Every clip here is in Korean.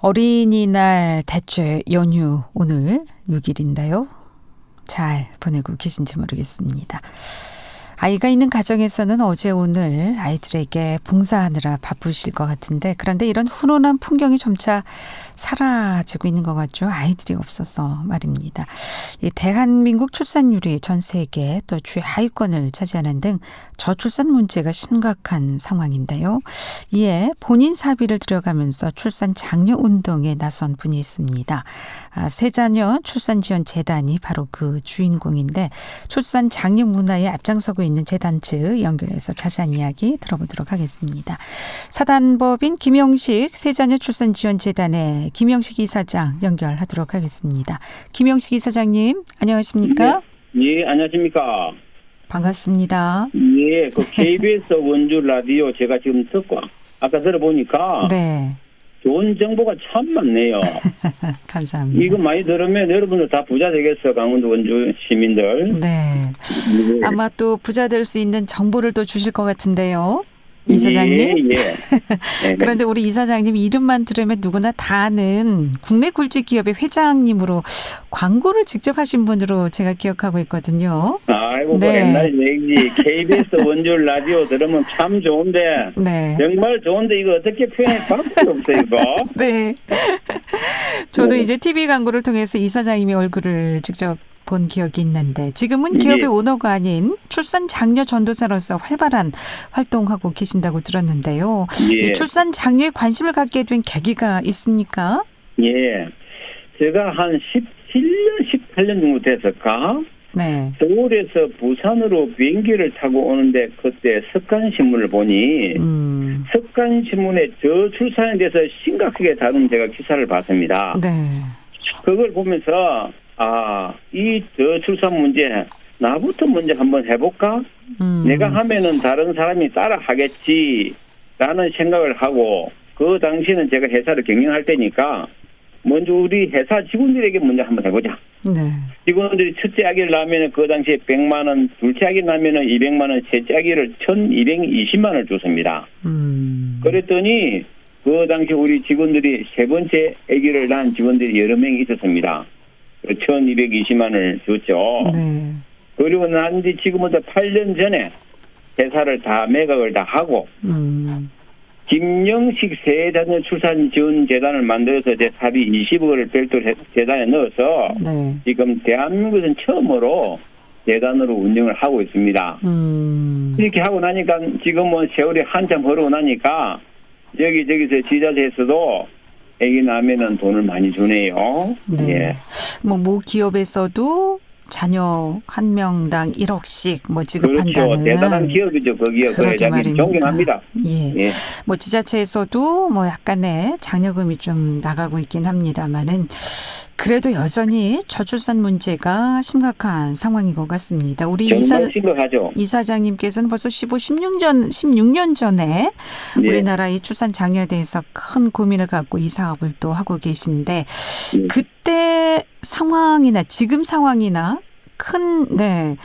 어린이날 대체 연휴 오늘 6일인데요. 잘 보내고 계신지 모르겠습니다. 아이가 있는 가정에서는 어제 오늘 아이들에게 봉사하느라 바쁘실 것 같은데 그런데 이런 훈훈한 풍경이 점차 사라지고 있는 것 같죠. 아이들이 없어서 말입니다. 이 대한민국 출산율이 전 세계 또 최하위권을 차지하는 등 저출산 문제가 심각한 상황인데요. 이에 본인 사비를 들여가면서 출산 장려 운동에 나선 분이 있습니다. 아, 세자녀 출산 지원 재단이 바로 그 주인공인데 출산 장려 문화에 앞장서고 있는 재단 측 연결해서 자세한 이야기 들어보도록 하겠습니다. 사단법인 김영식 세자녀 출산 지원 재단의 김영식 이사장 연결하도록 하겠습니다. 김영식 이사장님 안녕하십니까? 예, 안녕하십니까. 반갑습니다. 예, 그 KBS 원주 라디오 제가 지금 듣고 아까 들어보니까 네, 좋은 정보가 참 많네요. 감사합니다. 이거 많이 들으면 여러분들 다 부자 되겠어, 강원도 원주 시민들. 네, 예. 아마 또 부자 될 수 있는 정보를 또 주실 것 같은데요. 이사장님. 예, 예. 네, 그런데 우리 이사장님 이름만 들으면 누구나 다 아는 국내 굴지 기업의 회장님으로 광고를 직접 하신 분으로 제가 기억하고 있거든요. 아이고, 그 네. 옛날 얘기지. KBS 원주 라디오 들으면 참 좋은데, 네. 정말 좋은데 이거 어떻게 표현해? 방법이 없어, 이거. 네. 저도 네. 이제 TV 광고를 통해서 이사장님의 얼굴을 직접 본 기억이 있는데 지금은 예. 기업의 오너가 아닌 출산 장려 전도사로서 활발한 활동하고 계신다고 들었는데요. 예. 이 출산 장려에 관심을 갖게 된 계기가 있습니까? 예. 제가 한 17년, 18년 정도 됐을까? 네. 서울에서 부산으로 비행기를 타고 오는데 그때 석간신문을 보니 음. 석간신문에 저출산에 대해서 심각하게 다룬 제가 기사를 봤습니다. 네. 그걸 보면서 아, 이 저출산 문제 나부터 먼저 한번 해볼까? 음. 내가 하면은 다른 사람이 따라 하겠지라는 생각을 하고 그 당시에는 제가 회사를 경영할 때니까 먼저 우리 회사 직원들에게 먼저 한번 해보자. 네. 직원들이 첫째 아기를 낳으면 그 당시에 100만 원, 둘째 아기 낳으면 200만 원, 셋째 아기를 1220만 원을 줬습니다. 음. 그랬더니 그 당시 우리 직원들이 세 번째 아기를 낳은 직원들이 여러 명이 있었습니다. 1220만 원을 줬죠. 네. 그리고 난 뒤 지금부터 8년 전에 회사를 다 매각을 다 하고 음. 김영식 세자녀 출산 지원 재단을 만들어서 제 사비 20억을 별도 해- 재단에 넣어서 네. 지금 대한민국에서는 처음으로 재단으로 운영을 하고 있습니다. 음. 이렇게 하고 나니까 지금은 세월이 한참 흐르고 나니까 여기저기서 지자체에서도 애기 낳으면은 돈을 많이 주네요. 네. 예. 뭐모 기업에서도 자녀 한 명당 1억씩 뭐 지급한다는 그렇죠. 대단한 기업이죠. 거기에. 그러게 자기 말입니다. 존경합니다. 예. 예. 뭐 지자체에서도 뭐 약간의 장려금이 좀 나가고 있긴 합니다만은 그래도 여전히 저출산 문제가 심각한 상황인 것 같습니다. 우리 이사 심각하죠. 이사장님께서는 벌써 15, 16년 전 16년 전에 예. 우리나라 이 출산 장려에 대해서 큰 고민을 갖고 이 사업을 또 하고 계신데 예. 그때 상황이나 지금 상황이나 큰 네.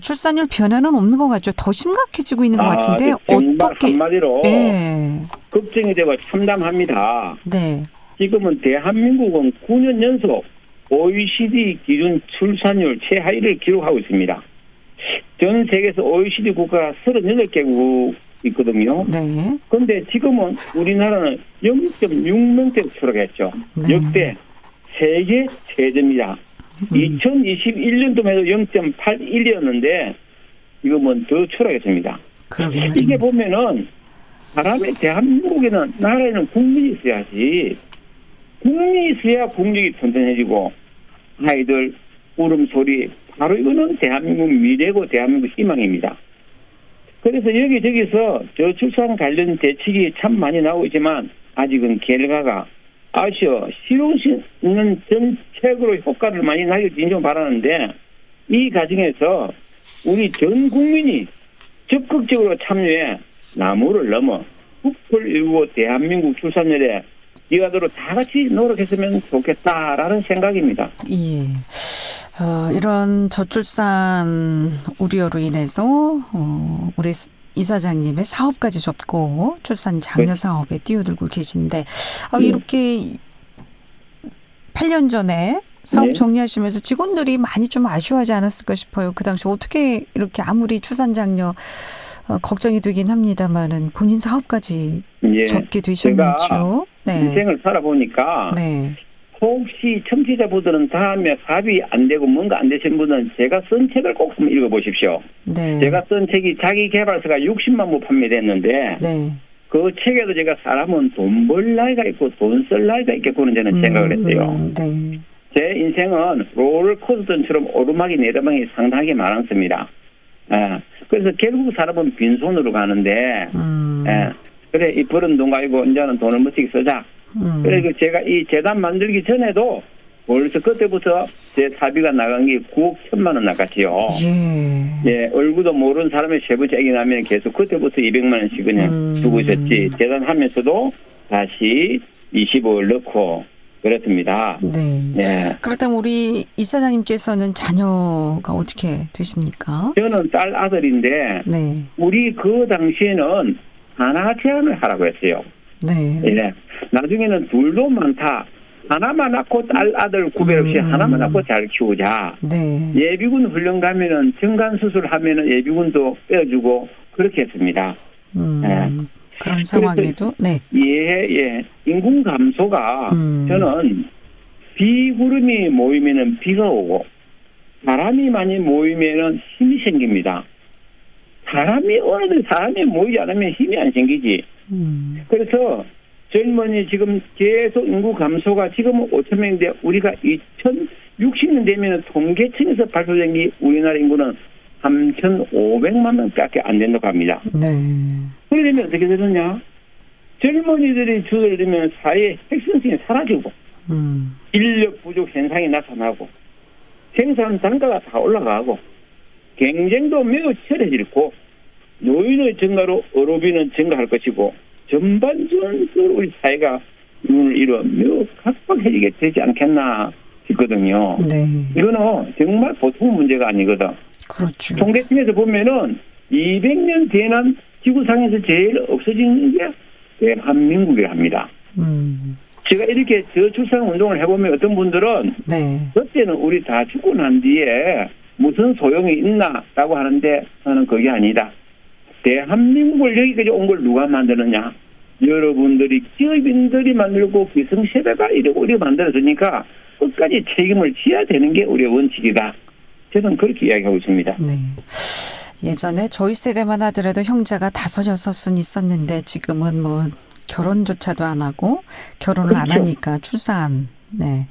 출산율 변화는 없는 것 같죠. 더 심각해지고 있는 것 아, 같은데 정말 어떻게 한마디로 예. 걱정이 되고 참담합니다. 네. 지금은 대한민국은 9년 연속 OECD 기준 출산율 최하위를 기록하고 있습니다. 전 세계에서 OECD 국가가 38개국 있거든요. 네. 그런데 지금은 우리나라는 0.6명대로 추락했죠. 네. 역대 세계 최저입니다. 음. 2021년도만 해도 0.81이었는데 지금은 더 추락했습니다. 그러게 이게. 보면은 사람의 대한민국에는 나라에는 국민이 있어야지 국민이 있어야 국력이 튼튼해지고 아이들 울음소리 바로 이거는 대한민국 미래고 대한민국 희망입니다. 그래서 여기저기서 저출산 관련 대책이 참 많이 나오고 있지만 아직은 결과가 아쉬워 실효 있는 정책으로 효과를 많이 나길 진정 바라는데 이 과정에서 우리 전 국민이 적극적으로 참여해 나무를 넘어 북을 이루고 대한민국 출산율에 이하도록 다 같이 노력했으면 좋겠다라는 생각입니다. 예. 어, 이런 저출산 우려로 인해서 어, 우리 이사장님의 사업까지 접고 출산 장려 네. 사업에 뛰어들고 계신데 아, 네. 이렇게 8년 전에 사업 네. 정리하시면서 직원들이 많이 좀 아쉬워하지 않았을까 싶어요. 그 당시 어떻게 이렇게 아무리 추산장려 어, 걱정이 되긴 합니다만은 본인 사업까지 예. 접게 되셨는지요? 네. 인생을 살아보니까 네. 혹시 청취자분들은 다음에 사업이 안 되고 뭔가 안 되신 분은 제가 쓴 책을 꼭 한번 읽어보십시오. 네. 제가 쓴 책이 자기 개발서가 60만 부 판매됐는데 네. 그 책에도 제가 사람은 돈 벌 나이가 있고 돈 쓸 나이가 있겠구는 저는 생각을 했어요. 음, 네. 제 인생은 롤러코스터처럼 오르막이 내리막이 상당히 많았습니다. 예. 그래서 결국 사람은 빈손으로 가는데, 음. 예. 그래, 이 벌은 돈 가지고 이제는 돈을 멋지게 쓰자. 음. 그래서 제가 이 재단 만들기 전에도 벌써 그때부터 제 사비가 나간 게 9억 천만 원 나갔지요. 예. 예, 얼굴도 모르는 사람의 세 번째 애기 나면 계속 그때부터 200만 원씩 그냥 음. 주고 있었지. 재단 하면서도 다시 20억을 넣고 그렇습니다. 네. 예. 그렇다면 우리 이 사장님께서는 자녀가 어떻게 되십니까? 저는 딸 아들인데 네. 우리 그 당시에는 하나 제한을 하라고 했어요. 네. 예. 나중에는 둘도 많다. 하나만 낳고 딸 아들 구별 없이 음. 하나만 낳고 잘 키우자. 네. 예비군 훈련 가면은 정관 수술 하면은 예비군도 빼주고 그렇게 했습니다. 음. 예. 그런 상황에도 네. 예, 예. 인공 감소가 음. 저는 비구름이 모이면은 비가 오고 바람이 많이 모이면은 힘이 생깁니다. 사람이 어느 사람이 모이지 않으면 힘이 안 생기지. 음. 그래서 젊은이 지금 계속 인구 감소가 지금은 5천 명인데 우리가 2060년 되면 통계청에서 발표된 게 우리나라 인구는 3,500만 명밖에 안 된다고 합니다. 네. 그러게 되면 어떻게 되느냐? 젊은이들이 줄어들면 사회 핵심성이 사라지고 음. 인력 부족 현상이 나타나고 생산 단가가 다 올라가고 경쟁도 매우 치열해지고 노인의 증가로 의료비는 증가할 것이고 전반적으로 우리 사회가 눈을 잃어 매우 각박해지게 되지 않겠나 싶거든요. 네. 이거는 정말 보통 문제가 아니거든. 그렇죠. 통계청에서 보면은 200년 대난 지구상에서 제일 없어지는 게 대한민국이라 합니다. 음. 제가 이렇게 저출산 운동을 해보면 어떤 분들은 네. 그때는 우리 다 죽고 난 뒤에 무슨 소용이 있나라고 하는데 저는 그게 아니다. 대한민국을 여기까지 온 걸 누가 만드느냐? 여러분들이 기업인들이 만들고 기성세대가 이러고 이렇게 만들어주니까 끝까지 책임을 져야 되는 게 우리의 원칙이다. 저는 그렇게 이야기하고 있습니다. 네. 예전에 저희 세대만 하더라도 형제가 다섯 여섯은 있었는데 지금은 뭐 결혼조차도 안 하고 결혼을 안 그렇죠. 하니까 출산 네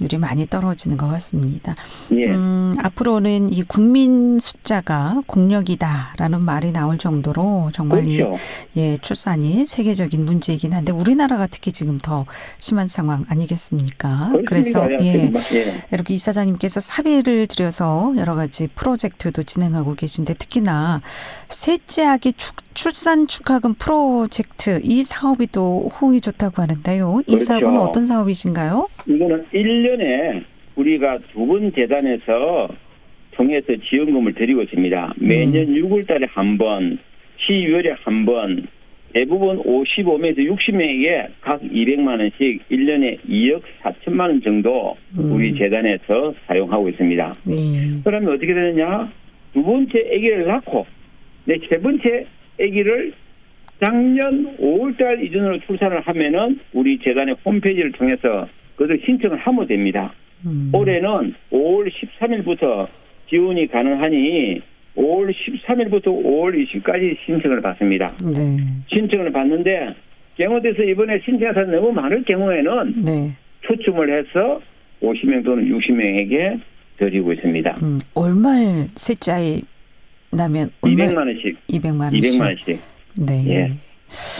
율이 많이 떨어지는 것 같습니다. 예. 음, 앞으로는 이 국민 숫자가 국력이다라는 말이 나올 정도로 정말 그렇죠. 이 예, 출산이 세계적인 문제이긴 한데 우리나라가 특히 지금 더 심한 상황 아니겠습니까? 그래서 그렇습니다. 예. 정말, 예. 이렇게 이사장님께서 사비를 들여서 여러 가지 프로젝트도 진행하고 계신데 특히나 셋째 아기 축- 출산 축하금 프로젝트 이 사업이 또 호응이 좋다고 하는데요. 이 그렇죠. 사업은 어떤 사업이신가요? 이거는 1년에 우리가 두 번 재단에서 통해서 지원금을 드리고 있습니다. 매년 6월 달에 한 번, 12월에 한 번, 대부분 55명에서 60명에게 각 200만 원씩 1년에 2억 4천만 원 정도 음. 우리 재단에서 사용하고 있습니다. 예. 그러면 어떻게 되느냐? 두 번째 아기를 낳고 내세 번째 아기를 작년 5월달 이전으로 출산을 하면은 우리 재단의 홈페이지를 통해서 그들 신청을 하면 됩니다. 음. 올해는 5월 13일부터 지원이 가능하니 5월 13일부터 5월 20일까지 신청을 받습니다. 네. 신청을 받는데 경호대에서 이번에 신청한 사람이 너무 많을 경우에는 네. 추첨을 해서 50명 또는 60명에게 드리고 있습니다. 음, 얼마 셋째 아이 나면 얼마 200만 원씩, 200만 원씩. 200만 원씩. 네. 예.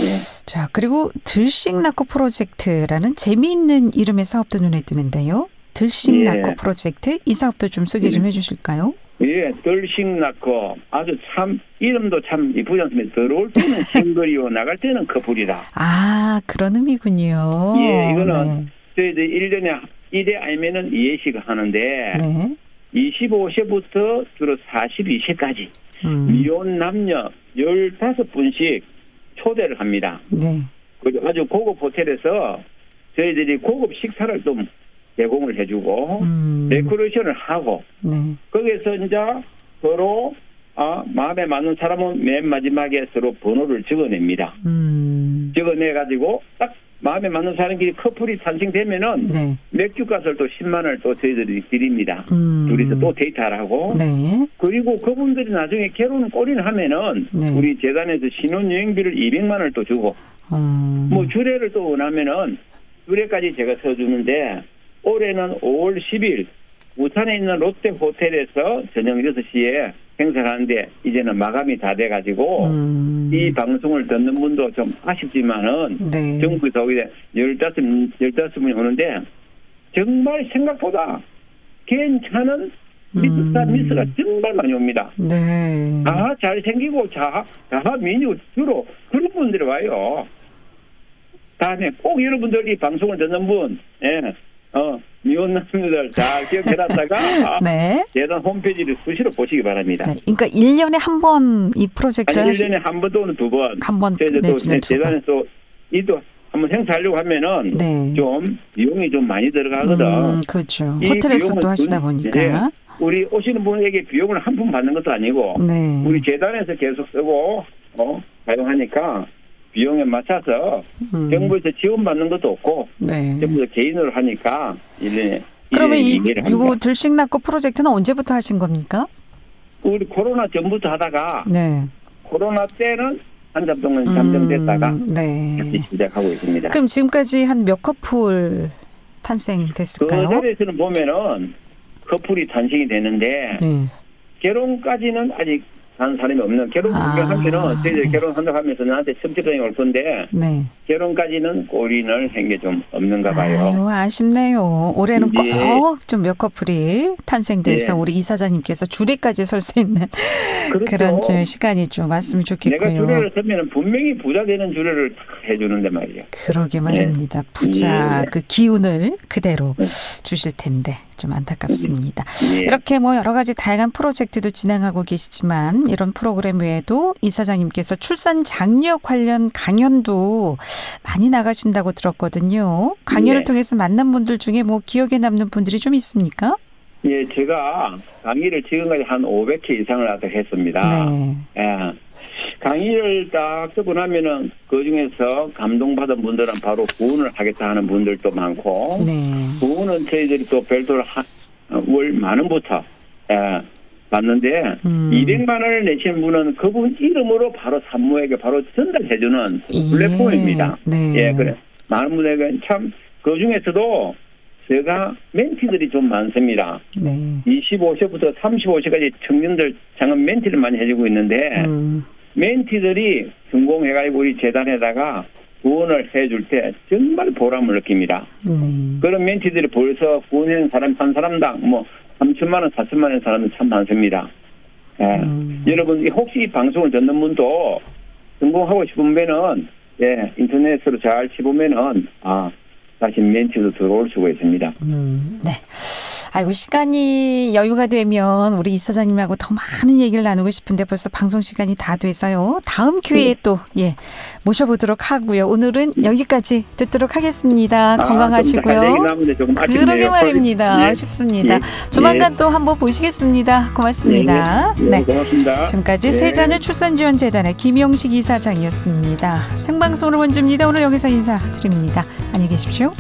예. 자, 그리고 들식 낳고 프로젝트라는 재미있는 이름의 사업도 눈에 뜨는데요. 들식 예. 낳고 프로젝트 이 사업도 좀 소개 좀 해주실까요? 예, 덜식 낳고 아주 참 이름도 참 이쁘지 않습니까? 들어올 때는 싱글이요, 나갈 때는 커플이다. 아, 그런 의미군요. 예, 이거는 저희들 1년에 1회 아니면은 2회씩 하는데 네. 네. 25세부터 주로 42세까지 음, 미혼 남녀 15분씩 초대를 합니다. 네. 아주 고급 호텔에서 저희들이 고급 식사를 좀 제공을 해주고 음. 데코레이션을 하고 네. 거기에서 이제 서로 아, 마음에 맞는 사람은 맨 마지막에 서로 번호를 적어냅니다. 음. 적어내 가지고 딱 마음에 맞는 사람끼리 커플이 탄생되면은 네. 맥주 값을 또 10만 원을 또 저희들이 드립니다. 음. 둘이서 또 데이트를 하고 네. 그리고 그분들이 나중에 결혼 꼴인 하면은 네. 우리 재단에서 신혼여행비를 200만 원을 또 주고 음. 뭐 주례를 또 원하면은 주례까지 제가 써주는데 올해는 5월 10일 부산에 있는 롯데 호텔에서 저녁 6시에 행사를 하는데 이제는 마감이 다 돼가지고 음. 이 방송을 듣는 분도 좀 아쉽지만은 네. 정부에서 오게 15, 15분이 오는데 정말 생각보다 괜찮은 미스터 음. 미스가 정말 많이 옵니다. 네. 다 잘생기고 자, 자 민유 주로 그런 분들이 와요. 다음에 꼭 여러분들이 방송을 듣는 분, 예, 어, 미혼 남녀들 잘 기억해놨다가 네. 재단 홈페이지를 수시로 보시기 바랍니다. 네. 그러니까 1년에 한 번 이 프로젝트를 아니, 하시 1년에 한 번 또는 두 번. 한번 저희도 내지는 두 번. 재단에서 이도 한번 행사하려고 하면은 네. 좀 비용이 좀 많이 들어가거든. 음, 그렇죠. 이 호텔에서 또 하시다 돈- 보니까. 예. 우리 오시는 분에게 비용을 한 푼 받는 것도 아니고 네. 우리 재단에서 계속 쓰고 어, 사용하니까 비용에 맞춰서 음. 정부에서 지원받는 것도 없고 네. 전부 다 개인으로 하니까 일년에 그러면 이. 요거 들식낙고 프로젝트는 언제부터 하신 겁니까? 우리 코로나 전부터 하다가 네. 코로나 때는 한참 동안 잠정됐다가 음, 네. 다시 시작하고 있습니다. 그럼 지금까지 한 몇 커플 그 탄생됐을까요? 자리에서는 보면은 커플이 탄생이 되는데 네. 결혼까지는 아직 한 사람이 없는 결혼 아. 구경하면은 저희들 네. 결혼 한다고 하면서 나한테 첨지전이 올 건데 네. 결혼까지는 꼬리를 한게 좀 없는가 봐요. 아유, 아쉽네요. 올해는 예. 꼭좀몇 커플이 탄생돼서 예. 우리 이사장님께서 주례까지 설 수 있는 그렇죠. 그런 좀 시간이 좀 왔으면 내가 좋겠고요. 주례를 서면 분명히 부자 되는 주례를 탁 해주는데 말이야. 그러게 말입니다. 부자 예. 그 기운을 그대로 네. 주실 텐데 좀 안타깝습니다. 예. 이렇게 뭐 여러 가지 다양한 프로젝트도 진행하고 계시지만 이런 프로그램 외에도 이사장님께서 출산 장려 관련 강연도 많이 나가신다고 들었거든요. 강연을 예. 통해서 만난 분들 중에 뭐 기억에 남는 분들이 좀 있습니까? 예, 제가 강의를 지금까지 한 500회 이상을 하서 했습니다. 네. 예. 강의를 딱 쓰고 나면은 그 중에서 감동받은 분들은 바로 구원을 하겠다 하는 분들도 많고 네. 구원은 저희들이 또 별도로 하, 어, 월 만원부터 예, 받는데 음. 200만 원을 내시는 분은 그분 이름으로 바로 산모에게 바로 전달해주는 예. 플랫폼입니다. 네. 예, 그래. 많은 분에게 참, 그 중에서도 제가 멘티들이 좀 많습니다. 네. 25세부터 35세까지 청년들 장은 멘티를 많이 해주고 있는데, 음. 멘티들이 성공해가지고 우리 재단에다가 구원을 해줄 때 정말 보람을 느낍니다. 네. 그런 멘티들이 벌써 구원하는 사람 한 사람당 뭐 3천만 원, 4천만 원 사람은 참 많습니다. 예. 음. 여러분 혹시 이 방송을 듣는 분도 성공하고 싶으면은 예 인터넷으로 잘 치보면은 아 다시 멘티도 들어올 수가 있습니다. 음, 네. 아이고, 시간이 여유가 되면 우리 이 사장님하고 더 많은 얘기를 나누고 싶은데 벌써 방송 시간이 다 돼서요. 다음 기회에 네. 또, 예, 모셔보도록 하고요. 오늘은 여기까지 듣도록 하겠습니다. 아, 건강하시고요. 그러게 말입니다. 예. 아쉽습니다. 예. 조만간 또 한번 보시겠습니다. 고맙습니다. 예, 예, 네. 고맙습니다. 지금까지 예. 세자녀 출산지원재단의 김용식 이사장이었습니다. 생방송으로 원주입니다. 오늘 여기서 인사드립니다. 안녕히 계십시오.